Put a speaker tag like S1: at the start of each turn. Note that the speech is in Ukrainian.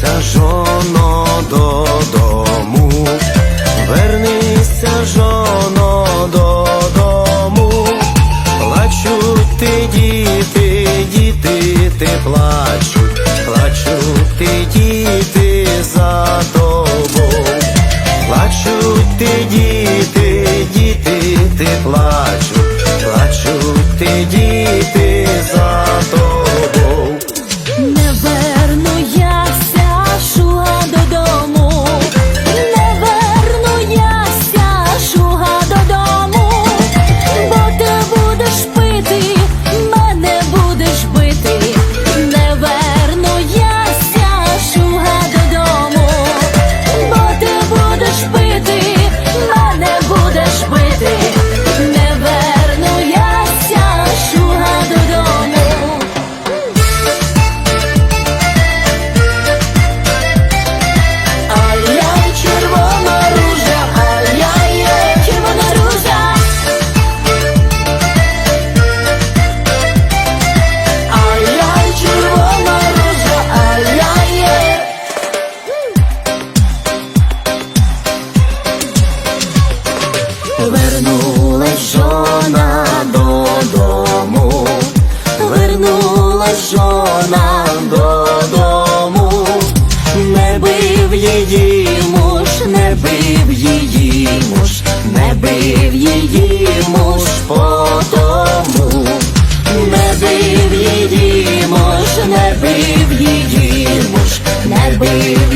S1: Сажоно додому. Жона додому, не бив її муж, не бив її муж, не бив її муж по тому, не бив її муж, не бив її муж, не бив.